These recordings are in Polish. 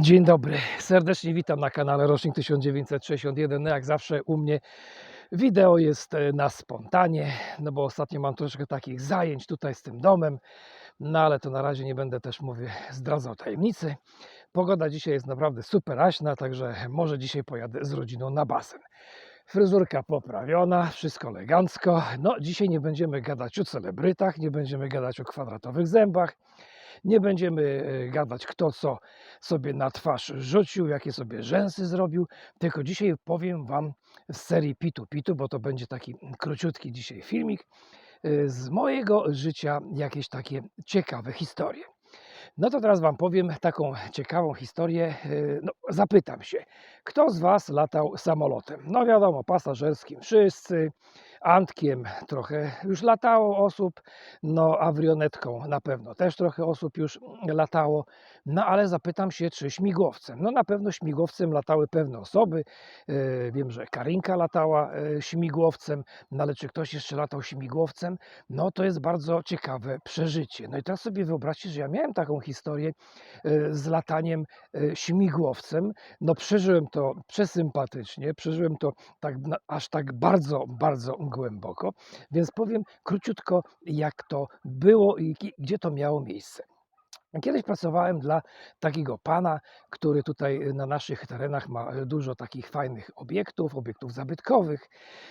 Dzień dobry, serdecznie witam na kanale Rocznik 1961. No jak zawsze u mnie wideo jest e, na spontanie, no bo ostatnio mam troszkę takich zajęć tutaj z tym domem, no ale to na razie nie będę też, mówię, zdradzał tajemnicy. Pogoda dzisiaj jest naprawdę super aśna, także może dzisiaj pojadę z rodziną na basen. Fryzurka poprawiona, wszystko elegancko. No dzisiaj nie będziemy gadać o celebrytach, nie będziemy gadać o kwadratowych zębach, nie będziemy e, gadać kto co sobie na twarz rzucił, jakie sobie rzęsy zrobił, tylko dzisiaj powiem Wam z serii Pitu Pitu, bo to będzie taki króciutki dzisiaj filmik, e, z mojego życia jakieś takie ciekawe historie. No to teraz Wam powiem taką ciekawą historię. e, No, zapytam się, kto z Was latał samolotem? No wiadomo, pasażerskim wszyscy, Antkiem trochę już latało osób, no awionetką na pewno też trochę osób już latało, no ale zapytam się, czy śmigłowcem? No na pewno śmigłowcem latały pewne osoby, e, wiem, że Karinka latała e, śmigłowcem, no ale czy ktoś jeszcze latał śmigłowcem? No to jest bardzo ciekawe przeżycie. No i teraz sobie wyobraźcie, że ja miałem taką historię e, z lataniem śmigłowcem, no przeżyłem to przesympatycznie, przeżyłem to tak, aż tak bardzo, bardzo głęboko, więc powiem króciutko, jak to było i gdzie to miało miejsce. Kiedyś pracowałem dla takiego pana, który tutaj na naszych terenach ma e, dużo takich fajnych obiektów, obiektów zabytkowych.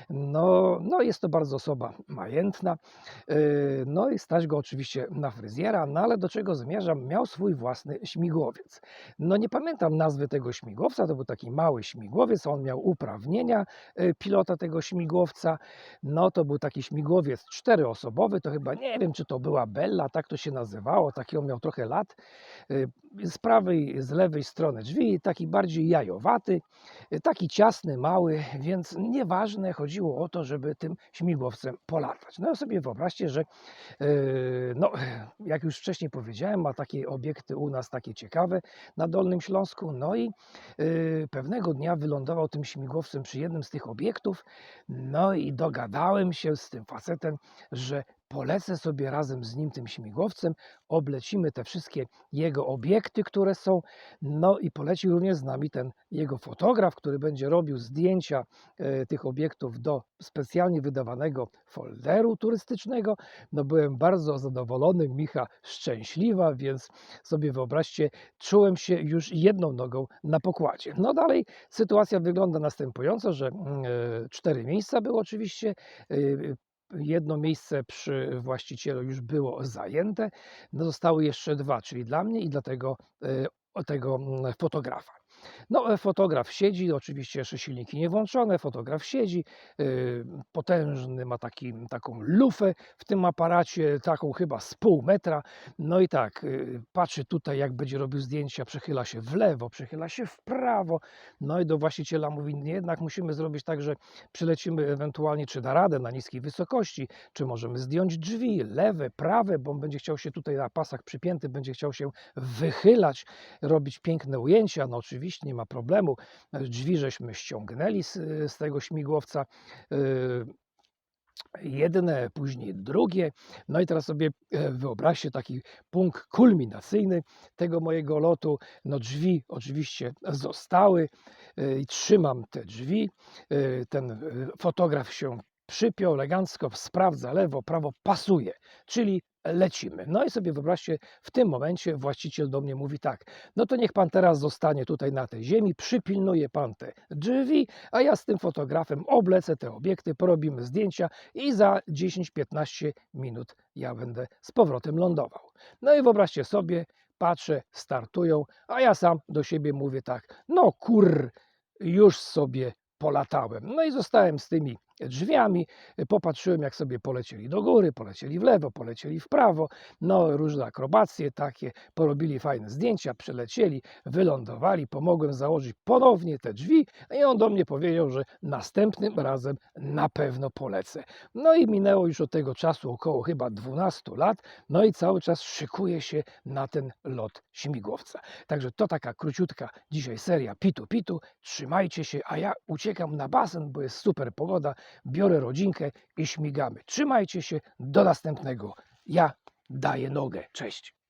No, no jest to bardzo osoba majętna. e, No i stać go oczywiście na fryzjera, no ale do czego zmierzam? Miał swój własny śmigłowiec. No nie pamiętam nazwy tego śmigłowca, to był taki mały śmigłowiec, on miał uprawnienia pilota tego śmigłowca. No to był taki śmigłowiec czteroosobowy, to chyba nie wiem, czy to była Bella, tak to się nazywało, taki on miał trochę lat. Z prawej, z lewej strony drzwi, taki bardziej jajowaty, y, taki ciasny, mały, więc nieważne, chodziło o to, żeby tym śmigłowcem polatać. No sobie wyobraźcie, że y, no, jak już wcześniej powiedziałem, ma takie obiekty u nas takie ciekawe na Dolnym Śląsku, no i y, pewnego dnia wylądował tym śmigłowcem przy jednym z tych obiektów, no i dogadałem się z tym facetem, że polecę sobie razem z nim tym śmigłowcem, oblecimy te wszystkie jego obiekty, które są, no i poleci również z nami ten jego fotograf, który będzie robił zdjęcia e, tych obiektów do specjalnie wydawanego folderu turystycznego. No byłem bardzo zadowolony, Micha szczęśliwa, więc sobie wyobraźcie, czułem się już jedną nogą na pokładzie. No dalej sytuacja wygląda następująco, że mm, e, cztery miejsca były oczywiście, e, jedno miejsce przy właścicielu już było zajęte, no zostały jeszcze dwa, czyli dla mnie i dla tego, e, tego mm, fotografa. No, e, fotograf siedzi, oczywiście jeszcze silniki nie włączone, fotograf siedzi, y, potężny, ma taki, taką lufę w tym aparacie, taką chyba z pół metra. No i tak, y, patrzy tutaj, jak będzie robił zdjęcia, przechyla się w lewo, przechyla się w prawo. No i do właściciela mówi, jednak musimy zrobić tak, że przylecimy ewentualnie, czy da radę na niskiej wysokości, czy możemy zdjąć drzwi, lewe, prawe, bo on będzie chciał się tutaj na pasach przypięty, będzie chciał się wychylać, robić piękne ujęcia. No oczywiście nie ma problemu. Drzwi żeśmy ściągnęli z, z tego śmigłowca. y, Jedne, później drugie. No i teraz sobie e, wyobraźcie taki punkt kulminacyjny tego mojego lotu. No drzwi oczywiście zostały e, i trzymam te drzwi. E, Ten fotograf się przypiął elegancko, sprawdza lewo, prawo, pasuje, czyli lecimy. No i sobie wyobraźcie, w tym momencie właściciel do mnie mówi tak, no to niech pan teraz zostanie tutaj na tej ziemi, przypilnuje pan te drzwi, a ja z tym fotografem oblecę te obiekty, porobimy zdjęcia i za 10-15 minut ja będę z powrotem lądował. No i wyobraźcie sobie, patrzę, startują, a ja sam do siebie mówię tak, no kur, już sobie polatałem. No i zostałem z tymi drzwiami, popatrzyłem jak sobie polecieli do góry, polecieli w lewo, polecieli w prawo, no różne akrobacje takie, porobili fajne zdjęcia, przylecieli, wylądowali, pomogłem założyć ponownie te drzwi i on do mnie powiedział, że następnym razem na pewno polecę. No i minęło już od tego czasu około chyba 12 lat, no i cały czas szykuję się na ten lot śmigłowca. Także to taka króciutka dzisiaj seria Pitu Pitu. Trzymajcie się, a ja uciekam na basen, bo jest super pogoda. Biorę rodzinkę i śmigamy. Trzymajcie się, do następnego. Ja daję nogę. Cześć.